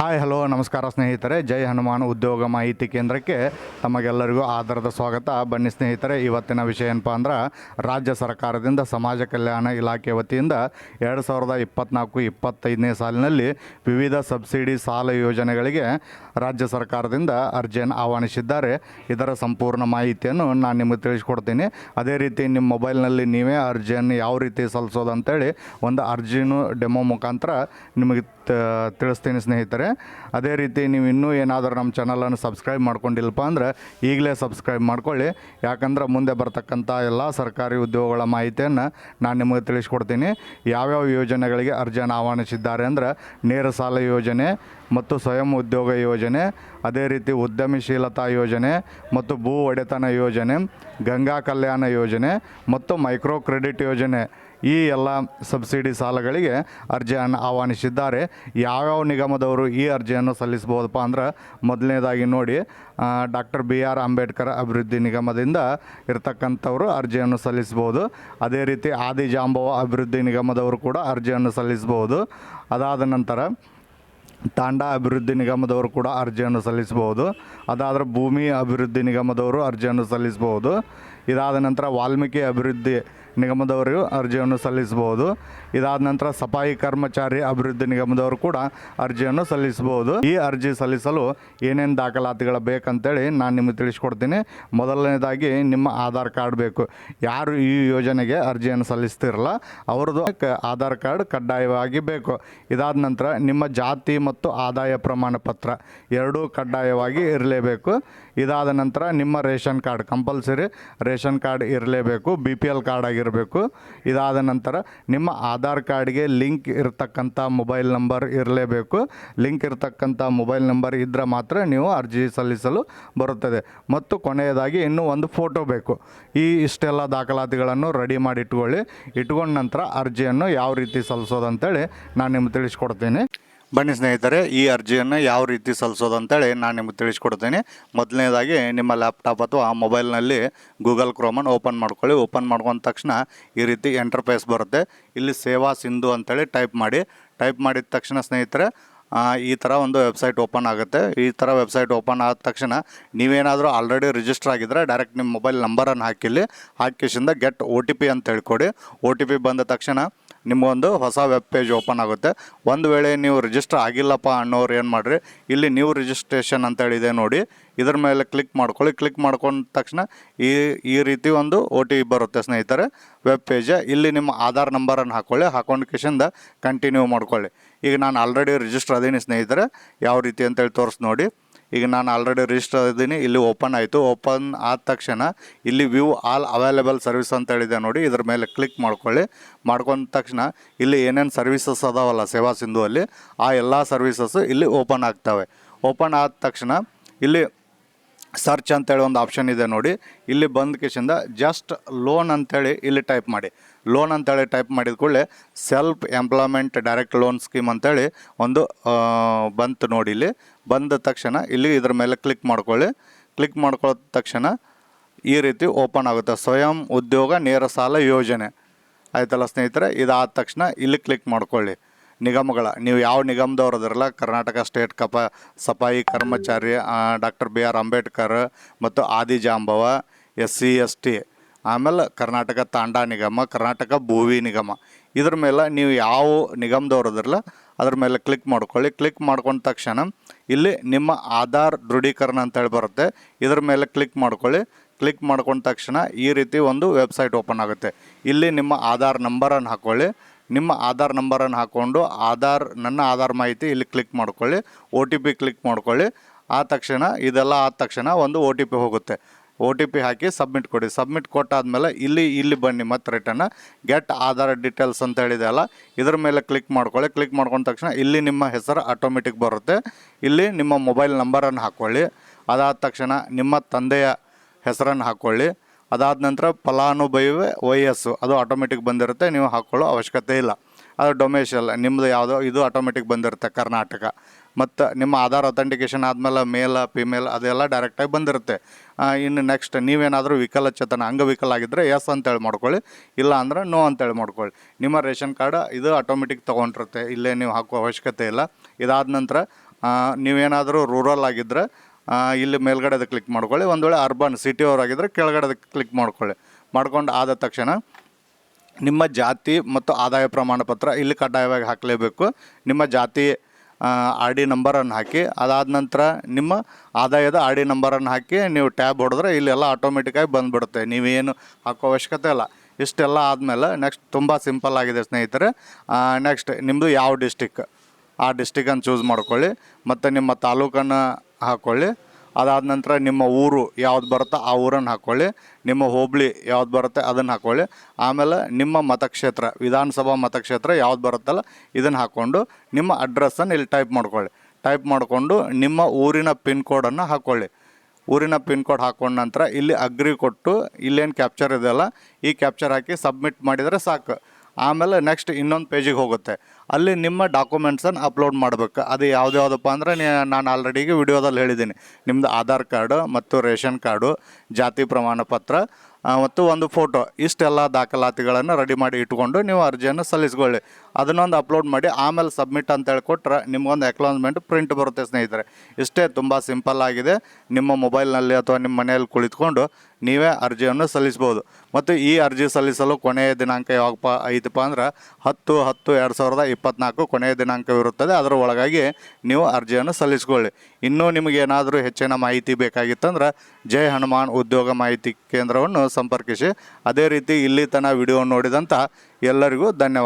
Hi, hello, ನಮಸ್ಕಾರ ಸ್ನೇಹಿತರೆ. ಜೈ ಹನುಮಾನ್ ಉದ್ಯೋಗ ಮಾಹಿತಿ ಕೇಂದ್ರಕ್ಕೆ ತಮಗೆಲ್ಲರಿಗೂ ಆಧಾರದ ಸ್ವಾಗತ. ಬನ್ನಿ ಸ್ನೇಹಿತರೆ, ಇವತ್ತಿನ ವಿಷಯ ಏನಪ್ಪ ಅಂದ್ರೆ, ರಾಜ್ಯ ಸರ್ಕಾರದಿಂದ ಸಮಾಜ ಕಲ್ಯಾಣ ಇಲಾಖೆ ವತಿಯಿಂದ ಎರಡು ಸಾವಿರದ ಇಪ್ಪತ್ನಾಲ್ಕು ಇಪ್ಪತ್ತೈದನೇ ಸಾಲಿನಲ್ಲಿ ವಿವಿಧ ಸಬ್ಸಿಡಿ ಸಾಲ ಯೋಜನೆಗಳಿಗೆ ರಾಜ್ಯ ಸರ್ಕಾರದಿಂದ ಅರ್ಜಿಯನ್ನು ಆಹ್ವಾನಿಸಿದ್ದಾರೆ. ಇದರ ಸಂಪೂರ್ಣ ಮಾಹಿತಿಯನ್ನು ನಾನು ನಿಮಗೆ ತಿಳಿಸ್ಕೊಡ್ತೀನಿ. ಅದೇ ರೀತಿ ನಿಮ್ಮ ಮೊಬೈಲ್ನಲ್ಲಿ ನೀವೇ ಅರ್ಜಿಯನ್ನು ಯಾವ ರೀತಿ ಸಲ್ಲಿಸೋದು ಅಂತೇಳಿ ಒಂದು ಅರ್ಜಿನೂ ಡೆಮೋ ಮುಖಾಂತರ ನಿಮಗೆ ತಿಳಿಸ್ತೀನಿ ಸ್ನೇಹಿತರೆ. ಅದೇ ರೀತಿ ನೀವು ಇನ್ನೂ ಏನಾದರೂ ನಮ್ಮ ಚಾನಲನ್ನು ಸಬ್ಸ್ಕ್ರೈಬ್ ಮಾಡ್ಕೊಂಡಿಲ್ಲಪ್ಪ ಅಂದ್ರೆ ಈಗಲೇ ಸಬ್ಸ್ಕ್ರೈಬ್ ಮಾಡ್ಕೊಳ್ಳಿ. ಯಾಕಂದ್ರೆ ಮುಂದೆ ಬರ್ತಕ್ಕಂಥ ಎಲ್ಲ ಸರ್ಕಾರಿ ಉದ್ಯೋಗಗಳ ಮಾಹಿತಿಯನ್ನು ನಾನು ನಿಮಗೆ ತಿಳಿಸ್ಕೊಡ್ತೀನಿ. ಯಾವ್ಯಾವ ಯೋಜನೆಗಳಿಗೆ ಅರ್ಜಿಯನ್ನು ಆಹ್ವಾನಿಸಿದ್ದಾರೆ ಅಂದ್ರೆ ನೇರ ಸಾಲ ಯೋಜನೆ ಮತ್ತು ಸ್ವಯಂ ಉದ್ಯೋಗ ಯೋಜನೆ, ಅದೇ ರೀತಿ ಉದ್ಯಮಶೀಲತಾ ಯೋಜನೆ ಮತ್ತು ಭೂ ಒಡೆತನ ಯೋಜನೆ, ಗಂಗಾ ಕಲ್ಯಾಣ ಯೋಜನೆ ಮತ್ತು ಮೈಕ್ರೋ ಕ್ರೆಡಿಟ್ ಯೋಜನೆ ಈ ಎಲ್ಲ ಸಬ್ಸಿಡಿ ಸಾಲಗಳಿಗೆ ಅರ್ಜಿಯನ್ನು ಆಹ್ವಾನಿಸಿದ್ದಾರೆ. ಯಾವ್ಯಾವ ನಿಗಮದವರು ಈ ಅರ್ಜಿಯನ್ನು ಸಲ್ಲಿಸ್ಬೋದಪ್ಪ ಅಂದ್ರೆ ಮೊದಲನೇದಾಗಿ ನೋಡಿ ಡಾಕ್ಟರ್ ಬಿ ಆರ್ ಅಂಬೇಡ್ಕರ್ ಅಭಿವೃದ್ಧಿ ನಿಗಮದಿಂದ ಇರತಕ್ಕಂಥವರು ಅರ್ಜಿಯನ್ನು ಸಲ್ಲಿಸ್ಬೋದು ಅದೇ ರೀತಿ ಆದಿಜಾಂಬವ ಅಭಿವೃದ್ಧಿ ನಿಗಮದವರು ಕೂಡ ಅರ್ಜಿಯನ್ನು ಸಲ್ಲಿಸ್ಬೋದು ಅದಾದ ನಂತರ ತಾಂಡ ಅಭಿವೃದ್ಧಿ ನಿಗಮದವರು ಕೂಡ ಅರ್ಜಿಯನ್ನು ಸಲ್ಲಿಸಬಹುದು. ಅದಾದರೆ ಭೂಮಿ ಅಭಿವೃದ್ಧಿ ನಿಗಮದವರು ಅರ್ಜಿಯನ್ನು ಸಲ್ಲಿಸಬಹುದು. ಇದಾದ ನಂತರ ವಾಲ್ಮೀಕಿ ಅಭಿವೃದ್ಧಿ ನಿಗಮದವರು ಅರ್ಜಿಯನ್ನು ಸಲ್ಲಿಸಬಹುದು. ಇದಾದ ನಂತರ ಸಫಾಯಿ ಕರ್ಮಚಾರಿ ಅಭಿವೃದ್ಧಿ ನಿಗಮದವರು ಕೂಡ ಅರ್ಜಿಯನ್ನು ಸಲ್ಲಿಸಬಹುದು. ಈ ಅರ್ಜಿ ಸಲ್ಲಿಸಲು ಏನೇನು ದಾಖಲಾತಿಗಳು ಬೇಕಂತೇಳಿ ನಾನು ನಿಮಗೆ ತಿಳಿಸ್ಕೊಡ್ತೀನಿ. ಮೊದಲನೇದಾಗಿ ನಿಮ್ಮ ಆಧಾರ್ ಕಾರ್ಡ್ ಬೇಕು. ಯಾರು ಈ ಯೋಜನೆಗೆ ಅರ್ಜಿಯನ್ನು ಸಲ್ಲಿಸ್ತಿರಲ್ಲ, ಅವ್ರದ್ದು ಕ- ಆಧಾರ್ ಕಾರ್ಡ್ ಕಡ್ಡಾಯವಾಗಿ ಬೇಕು. ಇದಾದ ನಂತರ ನಿಮ್ಮ ಜಾತಿ ಮತ್ತು ಆದಾಯ ಪ್ರಮಾಣ ಪತ್ರ ಎರಡೂ ಕಡ್ಡಾಯವಾಗಿ ಇರಲೇಬೇಕು. ಇದಾದ ನಂತರ ನಿಮ್ಮ ration card compulsory ration card ಇರಲೇಬೇಕು ಬಿ ಪಿ ಎಲ್ ಕಾರ್ಡ್ ಆಗಿರಬೇಕು. ಇದಾದ ನಂತರ ನಿಮ್ಮ ಆಧಾರ್ ಕಾರ್ಡ್ಗೆ ಲಿಂಕ್ ಇರತಕ್ಕಂಥ ಮೊಬೈಲ್ ನಂಬರ್ ಇರಲೇಬೇಕು. ಲಿಂಕ್ ಇರತಕ್ಕಂಥ ಮೊಬೈಲ್ ನಂಬರ್ ಇದ್ದರೆ ಮಾತ್ರ ನೀವು ಅರ್ಜಿ ಸಲ್ಲಿಸಲು ಬರುತ್ತದೆ. ಮತ್ತು ಕೊನೆಯದಾಗಿ ಇನ್ನೂ ಒಂದು ಫೋಟೋ ಬೇಕು. ಈ ಇಷ್ಟೆಲ್ಲ ದಾಖಲಾತಿಗಳನ್ನು ರೆಡಿ ಮಾಡಿ ಇಟ್ಕೊಳ್ಳಿ ಇಟ್ಕೊಂಡ ನಂತರ ಅರ್ಜಿಯನ್ನು ಯಾವ ರೀತಿ ಸಲ್ಲಿಸೋದು ಅಂತೇಳಿ ನಾನು ನಿಮ್ಗೆ ತಿಳಿಸ್ಕೊಡ್ತೀನಿ. ಬನ್ನಿ ಸ್ನೇಹಿತರೆ, ಈ ಅರ್ಜಿಯನ್ನು ಯಾವ ರೀತಿ ಸಲ್ಲಿಸೋದು ಅಂತೇಳಿ ನಾನು ನಿಮಗೆ ತಿಳಿಸ್ಕೊಡ್ತೀನಿ. ಮೊದಲನೇದಾಗಿ ನಿಮ್ಮ ಲ್ಯಾಪ್ಟಾಪ್ ಅಥವಾ ಮೊಬೈಲ್ನಲ್ಲಿ ಗೂಗಲ್ ಕ್ರೋಮನ್ನು ಓಪನ್ ಮಾಡ್ಕೊಳ್ಳಿ. ಓಪನ್ ಮಾಡ್ಕೊಂಡ ತಕ್ಷಣ ಈ ರೀತಿ ಎಂಟರ್ಪ್ರೈಸ್ ಬರುತ್ತೆ. ಇಲ್ಲಿ ಸೇವಾ ಸಿಂಧು ಅಂತೇಳಿ ಟೈಪ್ ಮಾಡಿ. ಟೈಪ್ ಮಾಡಿದ ತಕ್ಷಣ ಸ್ನೇಹಿತರೆ ಈ ಥರ ಒಂದು ವೆಬ್ಸೈಟ್ ಓಪನ್ ಆಗುತ್ತೆ. ಈ ಥರ ವೆಬ್ಸೈಟ್ ಓಪನ್ ಆದ ತಕ್ಷಣ ನೀವೇನಾದರೂ ಆಲ್ರೆಡಿ ರಿಜಿಸ್ಟರ್ ಆಗಿದ್ದರೆ ಡೈರೆಕ್ಟ್ ನಿಮ್ಮ ಮೊಬೈಲ್ ನಂಬರನ್ನು ಹಾಕಿಲ್ಲಿ. ಹಾಕಿಸಿಂದ ಗೆಟ್ ಒ ಟಿ ಪಿ ಅಂತ ಹೇಳ್ಕೊಡಿ. ಒ ಟಿ ಪಿ ಬಂದ ತಕ್ಷಣ ನಿಮಗೊಂದು ಹೊಸ ವೆಬ್ ಪೇಜ್ ಓಪನ್ ಆಗುತ್ತೆ. ಒಂದು ವೇಳೆ ನೀವು ರಿಜಿಸ್ಟರ್ ಆಗಿಲ್ಲಪ್ಪ ಅನ್ನೋರು ಏನು ಮಾಡಿರಿ? ಇಲ್ಲಿ ನ್ಯೂ ರಿಜಿಸ್ಟ್ರೇಷನ್ ಅಂತೇಳಿದೆ ನೋಡಿ. ಇದ್ರ ಮೇಲೆ ಕ್ಲಿಕ್ ಮಾಡ್ಕೊಳ್ಳಿ. ಕ್ಲಿಕ್ ಮಾಡ್ಕೊಂಡ ತಕ್ಷಣ ಈ ಈ ರೀತಿ ಒಂದು ಒ ಟಿ ಪಿ ಬರುತ್ತೆ ಸ್ನೇಹಿತರೆ. ವೆಬ್ ಪೇಜ್ ಇಲ್ಲಿ ನಿಮ್ಮ ಆಧಾರ್ ನಂಬರನ್ನು ಹಾಕ್ಕೊಳ್ಳಿ ಹಾಕೊಂಡು ಕಿಶಿಂದ ಕಂಟಿನ್ಯೂ ಮಾಡ್ಕೊಳ್ಳಿ. ಈಗ ನಾನು ಆಲ್ರೆಡಿ ರಿಜಿಸ್ಟರ್ ಅದೀನಿ ಸ್ನೇಹಿತರೆ. ಯಾವ ರೀತಿ ಅಂತೇಳಿ ತೋರಿಸಿ ನೋಡಿ. ಈಗ ನಾನು ಆಲ್ರೆಡಿ ರಿಜಿಸ್ಟರ್ ಇದ್ದೀನಿ, ಇಲ್ಲಿ ಓಪನ್ ಆಯಿತು. ಓಪನ್ ಆದ ತಕ್ಷಣ ಇಲ್ಲಿ ವ್ಯೂ ಆಲ್ ಅವೈಲೇಬಲ್ ಸರ್ವಿಸ್ ಅಂತ ಹೇಳಿದೆ ನೋಡಿ, ಇದ್ರ ಮೇಲೆ ಕ್ಲಿಕ್ ಮಾಡ್ಕೊಳ್ಳಿ. ಮಾಡ್ಕೊಂಡ ತಕ್ಷಣ ಇಲ್ಲಿ ಏನೇನು ಸರ್ವಿಸಸ್ ಅದಾವಲ್ಲ ಸೇವಾ ಸಿಂಧು ಅಲ್ಲಿ, ಆ ಎಲ್ಲ ಸರ್ವಿಸಸ್ ಇಲ್ಲಿ ಓಪನ್ ಆಗ್ತವೆ. ಓಪನ್ ಆದ ತಕ್ಷಣ ಇಲ್ಲಿ ಸರ್ಚ್ ಅಂತೇಳಿ ಒಂದು ಆಪ್ಷನ್ ಇದೆ ನೋಡಿ. ಇಲ್ಲಿ ಬಂದ ಕಿಶಿಂದ ಜಸ್ಟ್ ಲೋನ್ ಅಂತೇಳಿ ಇಲ್ಲಿ ಟೈಪ್ ಮಾಡಿ. ಲೋನ್ ಅಂತೇಳಿ ಟೈಪ್ ಮಾಡಿದ ಕೂಡಲೇ self employment direct loan scheme ಅಂತೇಳಿ ಒಂದು ಬಂತು ನೋಡಿ ಇಲ್ಲಿ. ಬಂದ ತಕ್ಷಣ ಇಲ್ಲಿ ಇದ್ರ ಮೇಲೆ ಕ್ಲಿಕ್ ಮಾಡ್ಕೊಳ್ಳಿ. ಕ್ಲಿಕ್ ಮಾಡ್ಕೊಳ್ಳೋ ತಕ್ಷಣ ಈ ರೀತಿ ಓಪನ್ ಆಗುತ್ತೆ. ಸ್ವಯಂ ಉದ್ಯೋಗ ನೇರ ಸಾಲ ಯೋಜನೆ. ಆಯ್ತಲ್ಲ ಸ್ನೇಹಿತರೆ? ಇದಾದ ತಕ್ಷಣ ಇಲ್ಲಿ ಕ್ಲಿಕ್ ಮಾಡ್ಕೊಳ್ಳಿ. ನಿಗಮಗಳ, ನೀವು ಯಾವ ನಿಗಮದವ್ರು ಅದರಲ್ಲ? Karnataka state ಕಪ, Safai Karmachari doctor B R Ambedkar ಮತ್ತು Adijambava S C, S T. ಆಮೇಲೆ ಕರ್ನಾಟಕ ತಾಂಡಾ ನಿಗಮ, ಕರ್ನಾಟಕ ಭೂವಿ ನಿಗಮ. ಇದ್ರ ಮೇಲೆ ನೀವು ಯಾವ ನಿಗಮದವ್ರು ಅದರಲ್ಲ ಅದ್ರ ಮೇಲೆ ಕ್ಲಿಕ್ ಮಾಡ್ಕೊಳ್ಳಿ. ಕ್ಲಿಕ್ ಮಾಡ್ಕೊಂಡ ತಕ್ಷಣ ಇಲ್ಲಿ ನಿಮ್ಮ ಆಧಾರ್ ದೃಢೀಕರಣ ಅಂತೇಳಿ ಬರುತ್ತೆ. ಇದ್ರ ಮೇಲೆ ಕ್ಲಿಕ್ ಮಾಡ್ಕೊಳ್ಳಿ. ಕ್ಲಿಕ್ ಮಾಡ್ಕೊಂಡ ತಕ್ಷಣ ಈ ರೀತಿ ಒಂದು ವೆಬ್ಸೈಟ್ ಓಪನ್ ಆಗುತ್ತೆ. ಇಲ್ಲಿ ನಿಮ್ಮ ಆಧಾರ್ ನಂಬರನ್ನು ಹಾಕ್ಕೊಳ್ಳಿ ನಿಮ್ಮ ಆಧಾರ್ ನಂಬರನ್ನು ಹಾಕ್ಕೊಂಡು ಆಧಾರ್, ನನ್ನ ಆಧಾರ್ ಮಾಹಿತಿ ಇಲ್ಲಿ ಕ್ಲಿಕ್ ಮಾಡ್ಕೊಳ್ಳಿ. ಒ ಕ್ಲಿಕ್ ಮಾಡ್ಕೊಳ್ಳಿ. ಆ ತಕ್ಷಣ ಇದೆಲ್ಲ ಆದ ತಕ್ಷಣ ಒಂದು ಒ ಹೋಗುತ್ತೆ. ಒ ಟಿ ಪಿ ಹಾಕಿ ಸಬ್ಮಿಟ್ ಕೊಡಿ. ಸಬ್ಮಿಟ್ ಕೊಟ್ಟಾದ್ಮೇಲೆ ಇಲ್ಲಿ ಇಲ್ಲಿ ಬನ್ನಿ ಮತ್ತೆ ರಿಟರ್ನ್ ಗೆಟ್ ಆಧಾರ್ ಡೀಟೇಲ್ಸ್ ಅಂತ ಹೇಳಿದೆ ಅಲ್ಲ, ಇದ್ರ ಮೇಲೆ ಕ್ಲಿಕ್ ಮಾಡ್ಕೊಳ್ಳಿ. ಕ್ಲಿಕ್ ಮಾಡ್ಕೊಂಡ ತಕ್ಷಣ ಇಲ್ಲಿ ನಿಮ್ಮ ಹೆಸರು ಆಟೋಮೆಟಿಕ್ ಬರುತ್ತೆ. ಇಲ್ಲಿ ನಿಮ್ಮ ಮೊಬೈಲ್ ನಂಬರನ್ನು ಹಾಕ್ಕೊಳ್ಳಿ ಅದಾದ ತಕ್ಷಣ ನಿಮ್ಮ ತಂದೆಯ ಹೆಸರನ್ನು ಹಾಕ್ಕೊಳ್ಳಿ ಅದಾದ ನಂತರ ಫಲಾನುಭವಿ ವಯಸ್ಸು ಅದು ಆಟೋಮೆಟಿಕ್ ಬಂದಿರುತ್ತೆ. ನೀವು ಹಾಕ್ಕೊಳ್ಳೋ ಅವಶ್ಯಕತೆ ಇಲ್ಲ. ಅದು ಡೊಮೇಶಲ್ ನಿಮ್ಮದು ಯಾವುದೋ, ಇದು ಆಟೋಮೆಟಿಕ್ ಬಂದಿರುತ್ತೆ ಕರ್ನಾಟಕ. ಮತ್ತು ನಿಮ್ಮ ಆಧಾರ್ ಅಥೆಂಟಿಕೇಷನ್ ಆದಮೇಲೆ ಮೇಲ್ ಫಿಮೇಲ್ ಅದೆಲ್ಲ ಡೈರೆಕ್ಟಾಗಿ ಬಂದಿರುತ್ತೆ. ಇನ್ನು ನೆಕ್ಸ್ಟ್ ನೀವೇನಾದರೂ ವಿಕಲಚೇತನ, ಅಂಗವಿಕಲ ಆಗಿದ್ದರೆ ಎಸ್ ಅಂತೇಳಿ ಮಾಡ್ಕೊಳ್ಳಿ. ಇಲ್ಲ ಅಂದ್ರೆ ನೋ ಅಂತೇಳಿ ಮಾಡ್ಕೊಳ್ಳಿ. ನಿಮ್ಮ ರೇಷನ್ ಕಾರ್ಡ್ ಇದು ಆಟೋಮೆಟಿಕ್ ತೊಗೊಂಡಿರುತ್ತೆ. ಇಲ್ಲೇ ನೀವು ಹಾಕುವ ಅವಶ್ಯಕತೆ ಇಲ್ಲ. ಇದಾದ ನಂತರ ನೀವೇನಾದರೂ ರೂರಲ್ ಆಗಿದ್ದರೆ ಇಲ್ಲಿ ಮೇಲ್ಗಡೆದು ಕ್ಲಿಕ್ ಮಾಡ್ಕೊಳ್ಳಿ. ಒಂದು ವೇಳೆ ಅರ್ಬನ್ ಸಿಟಿ ಅವರಾಗಿದ್ದರೆ ಕೆಳಗಡೆದು ಕ್ಲಿಕ್ ಮಾಡ್ಕೊಳ್ಳಿ. ಮಾಡ್ಕೊಂಡು ಆದ ತಕ್ಷಣ ನಿಮ್ಮ ಜಾತಿ ಮತ್ತು ಆದಾಯ ಪ್ರಮಾಣ ಪತ್ರ ಇಲ್ಲಿ ಕಡ್ಡಾಯವಾಗಿ ಹಾಕಲೇಬೇಕು. ನಿಮ್ಮ ಜಾತಿ ಆರ್ ಡಿ ನಂಬರನ್ನು ಹಾಕಿ, ಅದಾದ ನಂತರ ನಿಮ್ಮ ಆದಾಯದ ಆರ್ ಡಿ ನಂಬರನ್ನು ಹಾಕಿ ನೀವು ಟ್ಯಾಬ್ ಹೊಡೆದ್ರೆ ಇಲ್ಲೆಲ್ಲ ಆಟೋಮೆಟಿಕ್ಕಾಗಿ ಬಂದುಬಿಡುತ್ತೆ. ನೀವೇನು ಹಾಕೋ ಅವಶ್ಯಕತೆ ಇಲ್ಲ. ಇಷ್ಟೆಲ್ಲ ಆದಮೇಲೆ ನೆಕ್ಸ್ಟ್ ತುಂಬ ಸಿಂಪಲ್ ಆಗಿದೆ ಸ್ನೇಹಿತರೆ. ನೆಕ್ಸ್ಟ್ ನಿಮ್ಮದು ಯಾವ ಡಿಸ್ಟಿಕ್ ಆ ಡಿಸ್ಟಿಕನ್ನು ಚೂಸ್ ಮಾಡ್ಕೊಳ್ಳಿ. ಮತ್ತು ನಿಮ್ಮ ತಾಲೂಕನ್ನು ಹಾಕ್ಕೊಳ್ಳಿ ಅದಾದ ನಂತರ ನಿಮ್ಮ ಊರು ಯಾವ್ದು ಬರುತ್ತೆ ಆ ಊರನ್ನು ಹಾಕ್ಕೊಳ್ಳಿ ನಿಮ್ಮ ಹೋಬಳಿ ಯಾವ್ದು ಬರುತ್ತೆ ಅದನ್ನು ಹಾಕ್ಕೊಳ್ಳಿ ಆಮೇಲೆ ನಿಮ್ಮ ಮತಕ್ಷೇತ್ರ, ವಿಧಾನಸಭಾ ಮತಕ್ಷೇತ್ರ ಯಾವ್ದು ಬರುತ್ತಲ್ಲ ಇದನ್ನು ಹಾಕ್ಕೊಂಡು ನಿಮ್ಮ ಅಡ್ರೆಸ್ಸನ್ನು ಇಲ್ಲಿ ಟೈಪ್ ಮಾಡ್ಕೊಳ್ಳಿ. ಟೈಪ್ ಮಾಡಿಕೊಂಡು ನಿಮ್ಮ ಊರಿನ ಪಿನ್ ಕೋಡನ್ನು ಹಾಕ್ಕೊಳ್ಳಿ ಊರಿನ ಪಿನ್ ಕೋಡ್ ಹಾಕೊಂಡ ನಂತರ ಇಲ್ಲಿ ಅಗ್ರಿ ಕೊಟ್ಟು ಇಲ್ಲೇನು ಕ್ಯಾಪ್ಚರ್ ಇದೆಯಲ್ಲ, ಈ ಕ್ಯಾಪ್ಚರ್ ಹಾಕಿ ಸಬ್ಮಿಟ್ ಮಾಡಿದರೆ ಸಾಕು. ಆಮೇಲೆ ನೆಕ್ಸ್ಟ್ ಇನ್ನೊಂದು ಪೇಜಿಗೆ ಹೋಗುತ್ತೆ. ಅಲ್ಲಿ ನಿಮ್ಮ ಡಾಕ್ಯುಮೆಂಟ್ಸನ್ನು ಅಪ್ಲೋಡ್ ಮಾಡಬೇಕು. ಅದು ಯಾವ್ದು ಯಾವುದಪ್ಪ ಅಂದರೆ ನಾನು ಆಲ್ರೆಡಿಗೆ ವಿಡಿಯೋದಲ್ಲಿ ಹೇಳಿದ್ದೀನಿ. ನಿಮ್ಮದು ಆಧಾರ್ ಕಾರ್ಡು ಮತ್ತು ರೇಷನ್ ಕಾರ್ಡು, ಜಾತಿ ಪ್ರಮಾಣ ಪತ್ರ ಮತ್ತು ಒಂದು ಫೋಟೋ ಇಷ್ಟೆಲ್ಲ ದಾಖಲಾತಿಗಳನ್ನು ರೆಡಿ ಮಾಡಿ ಇಟ್ಕೊಂಡು ನೀವು ಅರ್ಜಿಯನ್ನು ಸಲ್ಲಿಸ್ಕೊಳ್ಳಿ. ಅದನ್ನೊಂದು ಅಪ್ಲೋಡ್ ಮಾಡಿ ಆಮೇಲೆ ಸಬ್ಮಿಟ್ ಅಂತ ಹೇಳಿ ಕೊಟ್ಟರೆ ನಿಮ್ಗೊಂದು ಅಕ್ನಾಲಜ್ಮೆಂಟ್ ಪ್ರಿಂಟ್ ಬರುತ್ತೆ ಸ್ನೇಹಿತರೆ. ಇಷ್ಟೇ ತುಂಬ ಸಿಂಪಲ್ ಆಗಿದೆ. ನಿಮ್ಮ ಮೊಬೈಲ್ನಲ್ಲಿ ಅಥವಾ ನಿಮ್ಮ ಮನೆಯಲ್ಲಿ ಕುಳಿತುಕೊಂಡು ನೀವೇ ಅರ್ಜಿಯನ್ನು ಸಲ್ಲಿಸ್ಬೋದು. ಮತ್ತು ಈ ಅರ್ಜಿ ಸಲ್ಲಿಸಲು ಕೊನೆಯ ದಿನಾಂಕ ಯಾವಾಗಪ್ಪ ಐತಪ್ಪ ಅಂದ್ರೆ ಹತ್ತು ಹತ್ತು ಎರಡು ಸಾವಿರದ ಇಪ್ಪತ್ನಾಲ್ಕು ಕೊನೆಯ ದಿನಾಂಕವಿರುತ್ತದೆ. ಅದರ ಒಳಗಾಗಿ ನೀವು ಅರ್ಜಿಯನ್ನು ಸಲ್ಲಿಸ್ಕೊಳ್ಳಿ. ಇನ್ನೂ ನಿಮಗೆ ಏನಾದರೂ ಹೆಚ್ಚಿನ ಮಾಹಿತಿ ಬೇಕಾಗಿತ್ತಂದ್ರೆ ಜೈ ಹನುಮಾನ್ ಉದ್ಯೋಗ ಮಾಹಿತಿ ಕೇಂದ್ರವನ್ನು ಸಂಪರ್ಕಿಸಿ. ಅದೇ ರೀತಿ ಇಲ್ಲಿ ತನ ವಿಡಿಯೋ ನೋಡಿದಂಥ ಎಲ್ಲರಿಗೂ ಧನ್ಯವಾದ.